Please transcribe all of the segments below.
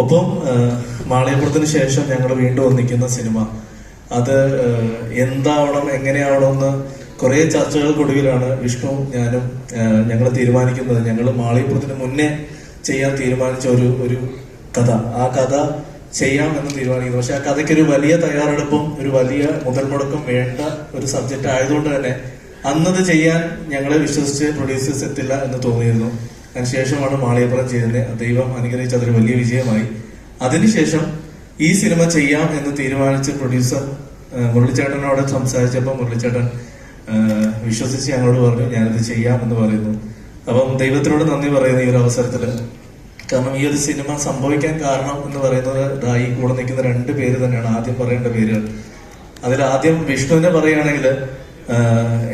ഒപ്പം മാളികപ്പുറത്തിന് ശേഷം ഞങ്ങൾ വീണ്ടും ഒന്നിക്കുന്ന സിനിമ. അത് എന്താവണം എങ്ങനെയാവണം എന്ന് കുറെ ചർച്ചകൾക്കൊടുവിലാണ് വിഷ്ണു ഞാനും ഞങ്ങൾ തീരുമാനിക്കുന്നത്. ഞങ്ങൾ മാളികപ്പുറത്തിന് മുന്നേ ചെയ്യാൻ തീരുമാനിച്ച ഒരു ഒരു കഥ. ആ കഥ ചെയ്യാം എന്ന് തീരുമാനിക്കുന്നു. പക്ഷെ ആ കഥയ്ക്ക് ഒരു വലിയ തയ്യാറെടുപ്പും ഒരു വലിയ മുതൽ മുടക്കും വേണ്ട ഒരു സബ്ജക്റ്റ് ആയതുകൊണ്ട് തന്നെ അന്നത് ചെയ്യാൻ ഞങ്ങളെ വിശ്വസിച്ച് പ്രൊഡ്യൂസേഴ്സ് എത്തില്ല എന്ന് തോന്നിയിരുന്നു. അതിനുശേഷമാണ് മാളിയപ്പുറം ചെയ്യുന്നത് ദൈവം അനുഗ്രഹിച്ച അതൊരു വലിയ വിജയമായി. അതിനുശേഷം ഈ സിനിമ ചെയ്യാം എന്ന് തീരുമാനിച്ച പ്രൊഡ്യൂസർ മുരളിച്ചേട്ടനോട് സംസാരിച്ചപ്പോൾ മുരളിച്ചേട്ടൻ വിശ്വസിച്ച് ഞങ്ങളോട് പറഞ്ഞു ഞാനിത് ചെയ്യാം എന്ന് പറയുന്നു. അപ്പം ദൈവത്തിനോട് നന്ദി പറയുന്നു ഈ ഒരു അവസരത്തിൽ കാരണം ഈ ഒരു സിനിമ സംഭവിക്കാൻ കാരണം എന്ന് പറയുന്നത് ഈ കൂടെ നിൽക്കുന്ന രണ്ട് പേര് തന്നെയാണ് ആദ്യം പറയേണ്ട പേരുകൾ. അതിൽ ആദ്യം വിഷ്ണുവിനെ പറയുകയാണെങ്കിൽ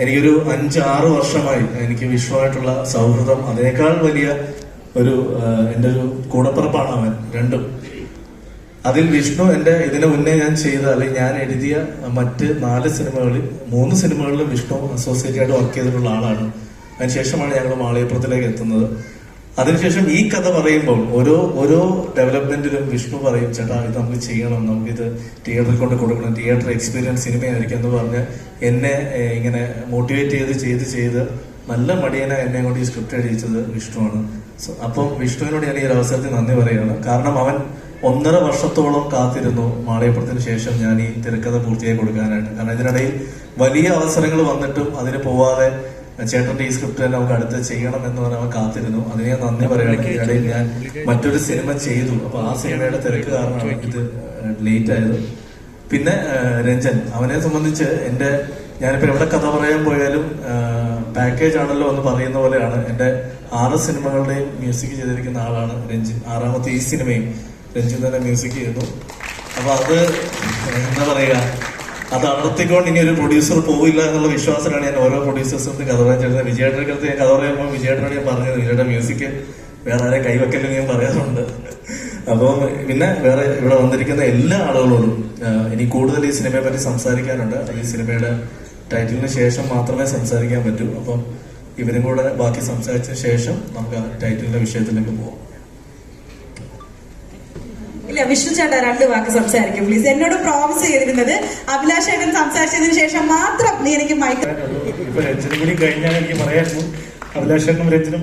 എനിക്കൊരു അഞ്ച് ആറ് വർഷമായി എനിക്ക് വിഷ്ണുവായിട്ടുള്ള സൗഹൃദം. അതിനേക്കാൾ വലിയ ഒരു എന്റെ ഒരു കൂടപ്പിറപ്പാണ് അവൻ രണ്ടും. അതിൽ വിഷ്ണു എന്റെ ഇതിനു മുന്നേ ഞാൻ ചെയ്ത അല്ലെങ്കിൽ ഞാൻ എഴുതിയ മറ്റ് നാല് സിനിമകളിൽ മൂന്ന് സിനിമകളിലും വിഷ്ണു അസോസിയേറ്റ് ആയിട്ട് വർക്ക് ചെയ്തിട്ടുള്ള ആളാണ്. അതിനുശേഷമാണ് ഞങ്ങൾ മാളയപ്പുറത്തിലേക്ക് എത്തുന്നത്. അതിനുശേഷം ഈ കഥ പറയുമ്പോൾ ഓരോ ഓരോ ഡെവലപ്മെന്റിലും വിഷ്ണു പറയും ചേട്ടാ ഇത് നമുക്ക് ചെയ്യണം. നമുക്കിത് തിയേറ്ററിൽ കൊണ്ട് കൊടുക്കണം. തിയേറ്റർ എക്സ്പീരിയൻസ് സിനിമയായിരിക്കും. എന്ന് പറഞ്ഞ് എന്നെ ഇങ്ങനെ മോട്ടിവേറ്റ് ചെയ്ത് ചെയ്ത് ചെയ്ത് നല്ല മടിയന എന്നെ കൊണ്ട് ഈ സ്ക്രിപ്റ്റ് എഴുതിച്ചത് വിഷ്ണുവാണ് അപ്പം വിഷ്ണുവിനോട് ഞാൻ ഈ ഒരു അവസരത്തിൽ നന്ദി പറയുകയാണ്. കാരണം അവൻ ഒന്നര വർഷത്തോളം കാത്തിരുന്നു മാളയപ്പുറത്തിന് ശേഷം ഞാൻ ഈ തിരക്കഥ പൂർത്തിയായി കൊടുക്കാനായിട്ട്. കാരണം ഇതിനിടയിൽ വലിയ അവസരങ്ങൾ വന്നിട്ടും അതിന് പോവാതെ ചേട്ടന്റെ ഈ സ്ക്രിപ്റ്റ് തന്നെ നമുക്ക് അടുത്ത് ചെയ്യണം എന്ന് പറഞ്ഞാൽ കാത്തിരുന്നു. അതിന് ഞാൻ നന്ദി പറയുകയാണെങ്കിൽ ഞാൻ മറ്റൊരു സിനിമ ചെയ്തു. അപ്പൊ ആ സിനിമയുടെ തിരക്ക് കാരണമാണ് ഇത് ലേറ്റ് ആയത്. പിന്നെ രഞ്ജൻ. അവനെ സംബന്ധിച്ച് എന്റെ ഞാനിപ്പോ എവിടെ കഥ പറയാൻ പോയാലും പാക്കേജ് ആണല്ലോ എന്ന് പറയുന്ന പോലെയാണ് എന്റെ ആറ് സിനിമകളുടെയും മ്യൂസിക് ചെയ്തിരിക്കുന്ന ആളാണ് രഞ്ജിൻ. ആറാമത്തെ ഈ സിനിമയും രഞ്ജിൻ തന്നെ മ്യൂസിക് ചെയ്യുന്നു. അപ്പൊ അത് എന്താ പറയുക? അത് അടർത്തിക്കൊണ്ട് ഇനി ഒരു പ്രൊഡ്യൂസർ പോവില്ല എന്നുള്ള വിശ്വാസത്തിലാണ് ഞാൻ ഓരോ പ്രൊഡ്യൂസേഴ്സും കഥ പറയാൻ ചെയ്യുന്നത് വിജയേട്ടന്റെ അടുത്ത് ഞാൻ കഥ പറയുമ്പോൾ വിജയേട്ടനോട് ഞാൻ പറഞ്ഞത് വിജയുടെ മ്യൂസിക് വേറെ ആരെ കൈവെക്കലെന്ന് ഞാൻ പറയാറുണ്ട്. അപ്പം പിന്നെ വേറെ ഇവിടെ വന്നിരിക്കുന്ന എല്ലാ ആളുകളോടും ഇനി കൂടുതൽ ഈ സിനിമയെ പറ്റി സംസാരിക്കാനുണ്ട്. ഈ സിനിമയുടെ ടൈറ്റിലിന് ശേഷം മാത്രമേ സംസാരിക്കാൻ പറ്റൂ. അപ്പം ഇവരും കൂടെ ബാക്കി സംസാരിച്ച ശേഷം നമുക്ക് ആ ടൈറ്റിലിന്റെ വിഷയത്തിലേക്ക് പോകാം ഇല്ല വിഷ്ണു ചേട്ടാ രണ്ട് വാക്ക് സംസാരിക്കും. പ്ലീസ് എന്നോട് പ്രോമിസ് ചെയ്തിരുന്നത് അഭിലാഷ് ചേട്ടൻ സംസാരിച്ചതിന് ശേഷം മാത്രം നീ എനിക്ക് മൈക്ക് കൂടി കഴിഞ്ഞാൽ എനിക്ക്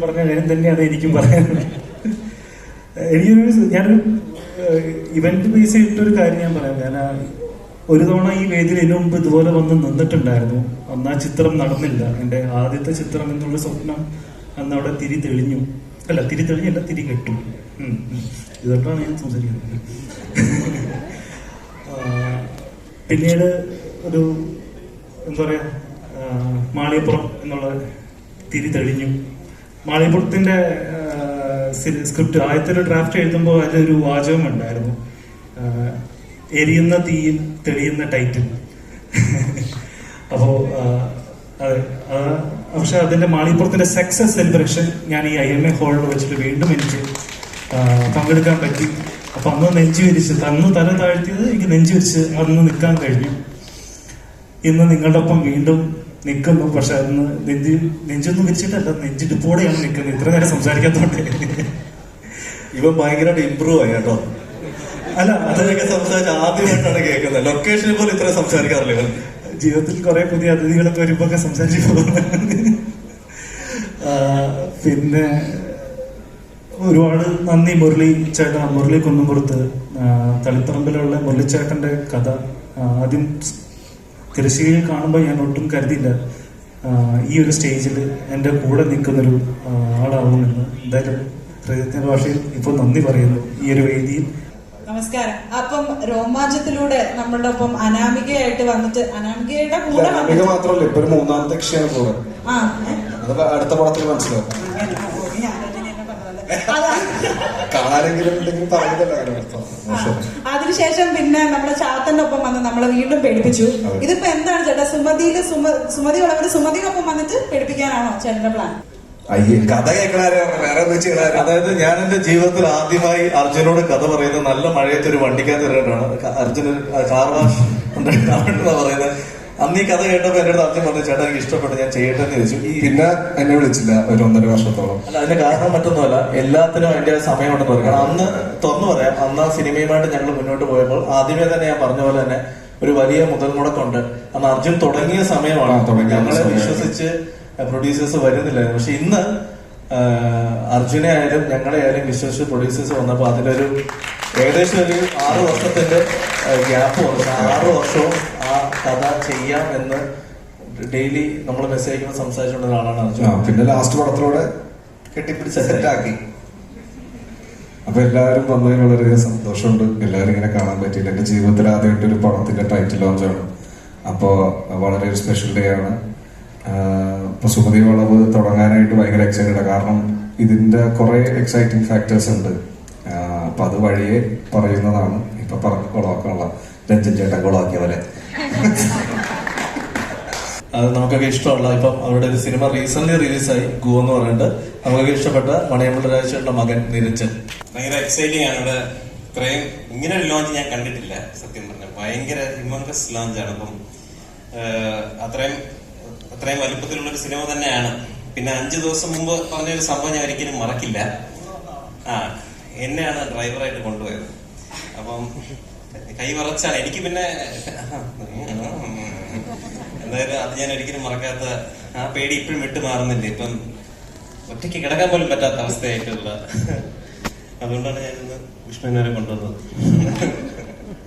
പറഞ്ഞ കാര്യം തന്നെയാണ് എനിക്കും പറയാനുള്ളത്. എനിക്കൊരു ഞാനൊരു ഇവന്റ് ബേസ് ചെയ്തിട്ടൊരു കാര്യം ഞാൻ പറയാം. ഞാൻ ഒരു തവണ ഈ വേദിയിൽ ഇതിനു മുമ്പ് ഇതുപോലെ വന്ന് നിന്നിട്ടുണ്ടായിരുന്നു. അന്ന് ആ ചിത്രം നടന്നില്ല. എന്റെ ആദ്യത്തെ ചിത്രം എന്നുള്ള സ്വപ്നം അന്ന് അവിടെ തിരി തെളിഞ്ഞു. അല്ല തിരി തെളിഞ്ഞല്ല തിരി കെട്ടു. ഇതൊക്കെയാണ് ഞാൻ സംസാരിക്കുന്നത്. പിന്നീട് ഒരു എന്താ പറയാ മാളിയപ്പുറം എന്നുള്ള തിരി തെളിഞ്ഞു. മാളിയപ്പുറത്തിന്റെ സ്ക്രിപ്റ്റ് ആദ്യത്തെ ഒരു ഡ്രാഫ്റ്റ് എഴുതുമ്പോൾ അതിലൊരു വാചകം ഉണ്ടായിരുന്നു. എരിയുന്ന തീയിൽ തെളിയുന്ന ടൈറ്റിൽ അപ്പോ ആ, പക്ഷെ അതിന്റെ മാളിപ്പുറത്തിന്റെ സക്സസ് സെലിബ്രേഷൻ ഞാൻ ഈ ഐ എം എ ഹോളിൽ വെച്ചിട്ട് വീണ്ടും എനിക്ക് പങ്കെടുക്കാൻ പറ്റി. അപ്പൊ അന്ന് നെഞ്ചു വിരിച്ച് അന്ന് തല താഴ്ത്തിയത് എനിക്ക് നെഞ്ചു വിരിച്ച് അന്ന് നിൽക്കാൻ കഴിഞ്ഞു. ഇന്ന് നിങ്ങളുടെ ഒപ്പം വീണ്ടും നിൽക്കുന്നു. പക്ഷെ അന്ന് നെഞ്ചി നെഞ്ചൊന്നും വിരിച്ചിട്ടല്ല നെഞ്ചിടിപ്പോടെയാണ് നിൽക്കുന്നത്. ഇത്ര നേരം സംസാരിക്കാത്തോണ്ട്. ഇവൻ ഭയങ്കരമായിട്ട് ഇമ്പ്രൂവ് ആയി കേട്ടോ. അല്ല അതൊക്കെ അതിനൊക്കെ സംസാരിച്ച് ആദ്യമായിട്ടാണ് കേൾക്കുന്നത്. ലൊക്കേഷനിൽ പോലും ഇത്ര സംസാരിക്കാറില്ല ഇവൻ? ജീവിതത്തിൽ കുറെ പുതിയ അതിഥികളൊക്കെ വരുമ്പോ ഒക്കെ സംസാരിച്ചു പോകുന്നു പിന്നെ ഒരുപാട് നന്ദി മുരളി ചേട്ടൻ മുരളി കുന്നുംപുറത്ത് തളിത്തറമ്പിലുള്ള തളിപ്പറമ്പിലുള്ള മുരളിച്ചേട്ടന്റെ കഥ ആദ്യം തിരശ്ശീലയിൽ കാണുമ്പോൾ ഞാൻ ഒട്ടും കരുതിയില്ല. ഈ ഒരു സ്റ്റേജിൽ എന്റെ കൂടെ നിൽക്കുന്നൊരു ആളാവുമെന്ന് എന്തായാലും ഹൃദയത്തിന്റെ ഭാഷയിൽ ഇപ്പോൾ നന്ദി പറയുന്നു ഈ ഒരു വേദിയിൽ. നമസ്കാരം. അപ്പം രോമാഞ്ചത്തിലൂടെ നമ്മളുടെ ഒപ്പം അനാമികയായിട്ട് വന്നിട്ട് അനാമികയുടെ കൂടെ മാത്രമല്ല ഇപ്പൊ മൂന്നാമത്തെ കക്ഷിയാണ് കൂടെ. അടുത്ത പടത്തിൽ മനസ്സിലാവും. അതാ. ഉണ്ടെങ്കിൽ അതിനുശേഷം പിന്നെ നമ്മുടെ ചാത്തന്റെ ഒപ്പം വന്ന് നമ്മളെ വീണ്ടും പേടിപ്പിച്ചു. ഇതിപ്പോ എന്താണ് ചേട്ടാ സുമതിയിൽ സുമ- സുമതി ഉള്ളവര് സുമതിക്കൊപ്പം വന്നിട്ട് പേടിപ്പിക്കാനാണോ ചേട്ടന്റെ പ്ലാൻ അയ്യേ കഥ കേൾക്കണാരോ വേറെ ചെയ്യണാരോ അതായത് ഞാൻ എന്റെ ജീവിതത്തിൽ ആദ്യമായി അർജുനോട് കഥ പറയുന്നത് നല്ല മഴയത്ത് ഒരു വണ്ടിക്കകത്ത് ഇറങ്ങിയിട്ടാണ്. അർജുന് കാർ വാഷ് ഉണ്ടായിട്ടാണ് പറയുന്നത്. അന്ന് ഈ കഥ കേട്ടപ്പോ എന്നോട് ആദ്യം പറഞ്ഞു ചേട്ടാ എനിക്ക് ഇഷ്ടപ്പെട്ടു ഞാൻ ചെയ്യട്ടെ എന്ന് ചോദിച്ചു പിന്നെ എന്നെ വിളിച്ചില്ല ഒരു ഒന്നര വർഷത്തോളം. അല്ല അതിന്റെ കാരണം മറ്റൊന്നുമല്ല എല്ലാത്തിനും അതിന്റെ സമയമുണ്ടെന്ന് പറയും. കാരണം അന്ന് തുറന്നു പറയാം അന്ന് ആ സിനിമയുമായിട്ട് ഞങ്ങൾ മുന്നോട്ട് പോയപ്പോൾ ആദ്യമേ തന്നെ ഞാൻ പറഞ്ഞ പോലെ തന്നെ ഒരു വലിയ മുതൽ മുടക്കുണ്ട് അന്ന് അർജുൻ തുടങ്ങിയ സമയമാണ്. ഞങ്ങളെ വിശ്വസിച്ച് പ്രൊഡ്യൂസേഴ്സ് വരുന്നില്ലായിരുന്നു. പക്ഷെ ഇന്ന് അർജുനെ ആയാലും ഞങ്ങളെ ആയാലും വിശ്വസിച്ച് പ്രൊഡ്യൂസേഴ്സ് വന്നപ്പോൾ അതിലൊരു ഏകദേശം ഒരു ആറ് വർഷത്തിന്റെ ഗ്യാപ്പ് വന്നു. ആറ് വർഷവും കഥ ചെയ്യാം എന്ന് ഡെയിലി നമ്മൾ മെസ്സേജ് അയക്കുമ്പോൾ സംസാരിച്ചുകൊണ്ട ഒരാളാണ് ആ, അർജുൻ പിന്നെ ലാസ്റ്റ് പടത്തിലൂടെ കെട്ടിപ്പിടിച്ച് സെറ്റാക്കി അപ്പൊ എല്ലാവരും വന്നതിൽ വളരെയധികം സന്തോഷമുണ്ട്. എല്ലാവരും ഇങ്ങനെ കാണാൻ പറ്റിയില്ല. എന്റെ ജീവിതത്തിൽ ആദ്യമായിട്ട് ഒരു പടത്തിന്റെ ടൈറ്റിൽ ലോഞ്ചാണ് അപ്പോ വളരെ ഒരു സ്പെഷ്യൽ ഡേ ആണ്. ആഹ് ഇപ്പൊ സുമതി വളവ് തുടങ്ങാനായിട്ട് ഭയങ്കര എക്സൈറ്റഡ് കാരണം ഇതിന്റെ കുറെ എക്സൈറ്റിംഗ് ഫാക്ടേഴ്സ് ഉണ്ട്. ആഹ് അപ്പൊ അത് വഴിയെ പറയുന്നതാണ്. ഇപ്പൊ പറഞ്ഞ കൊളവാക്കാനുള്ള രഞ്ജൻ ചേട്ടൻ കൊളവാക്കിയ പോലെ അത് നമുക്കൊക്കെ ഇഷ്ടമുള്ള ഇപ്പം അവരുടെ ഒരു സിനിമ റീസെന്റ് റിലീസായി ഗു എന്ന് പറഞ്ഞിട്ട് നമുക്കൊക്കെ ഇഷ്ടപ്പെട്ട മണിയമ്പള രാജേഷിന്റെ മകൻ നിരഞ്ജൻ. ഭയങ്കര എക്സൈറ്റിംഗ് ആണ് ഇവിടെ. ഇത്രയും ഇങ്ങനെ ഒരു ലോഞ്ച് ഞാൻ കണ്ടിട്ടില്ല സത്യം പറഞ്ഞാൽ. ഭയങ്കര ഹിമോങ്കസ് ലോഞ്ച് ആണ്. അപ്പം അത്രയും അത്രയും വലുപ്പത്തിലുള്ള ഒരു സിനിമ തന്നെയാണ്. പിന്നെ അഞ്ചു ദിവസം മുമ്പ് പറഞ്ഞ ഒരു സംഭവം ഞാൻ ഒരിക്കലും മറക്കില്ല. ആ എന്നെയാണ് ഡ്രൈവറായിട്ട് കൊണ്ടുപോയത്. അപ്പം കൈ വറച്ചാണ്. എനിക്ക് പിന്നെ എന്തായാലും അത് ഞാൻ ഒരിക്കലും മറക്കാത്ത ആ പേടി ഇപ്പോഴും വിട്ടു മാറുന്നില്ല. ഇപ്പം ഒറ്റയ്ക്ക് കിടക്കാൻ പോലും പറ്റാത്ത അവസ്ഥയായിട്ടുള്ള അതുകൊണ്ടാണ് ഞാനിന്ന് വിഷ്ണുവിനെ കൊണ്ടുവന്നത്.